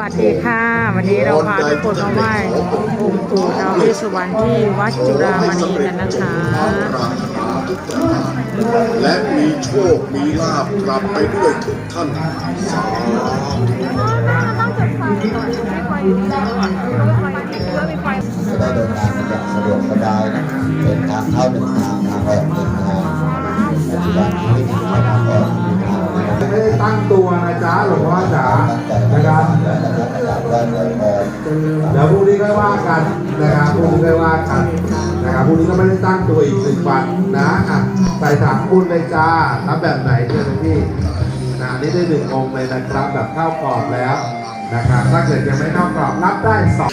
วัสดีค่ะ วันนี้เราพาทุกคนมาไหว้องค์ปู่ท้าวเวสสุวรรณที่วัดจุฬามณีกันนะคะและมีโชค มีลาบกลับไปด้วยทุกท่านสาธุจะได้เดินทางมาอย่างสะดวกสบายนะเป็นทางเข้าหนึ่งทาง จ๊ะหลวงพ่อจ๋าตั้งใจนะครับนะครับกราบไหว้ขอพรเดี๋ยวพรุ่งนี้ค่อยว่ากันนะครับพรุ่งนี้ค่อยว่ากันนะครับพรุ่งนี้ก็ไม่ได้ตั้งตัวอีกหนึ่งวันนะอะใส่ถังบุญเลยจ้ารับแบบไหนเชิญเลยพี่นะอันนี่ได้หนึ่งองค์เลยนะครับแบบเข้ากรอบแล้วนะครับถ้าเกิดยังไม่เข้ากรอบรับได้สอง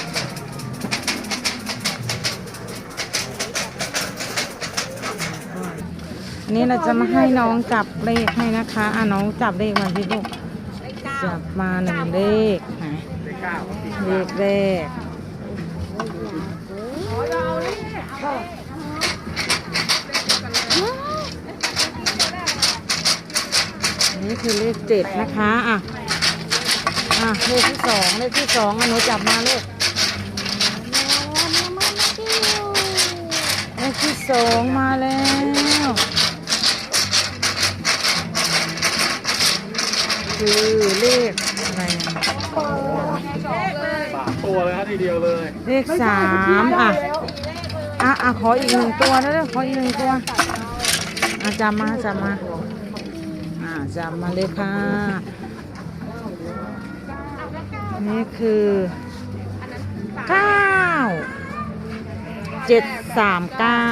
นนี้เราจะมาให้น้องจับเลขให้นะคะอะน้องจับเลขมาที่ลูกจับมาหนึ่งเลขนะเลขแรกนนี้คือเลขเจ็ดนะคะอะอะเลขที่สองเลขที่สองอะหนูจับมาลูกเลขที่สองมาแล้ว คือเลขอะไรตัวเลยครับทีเดียวเลยเลขสามอะอะอะขออีกหนึ่งตัวแล้วขออีกหนึ่งตัวอะจำมาจำมาอ่าจำมาเลยค่ะนี่คือเก้าเจ็ดสามเก้า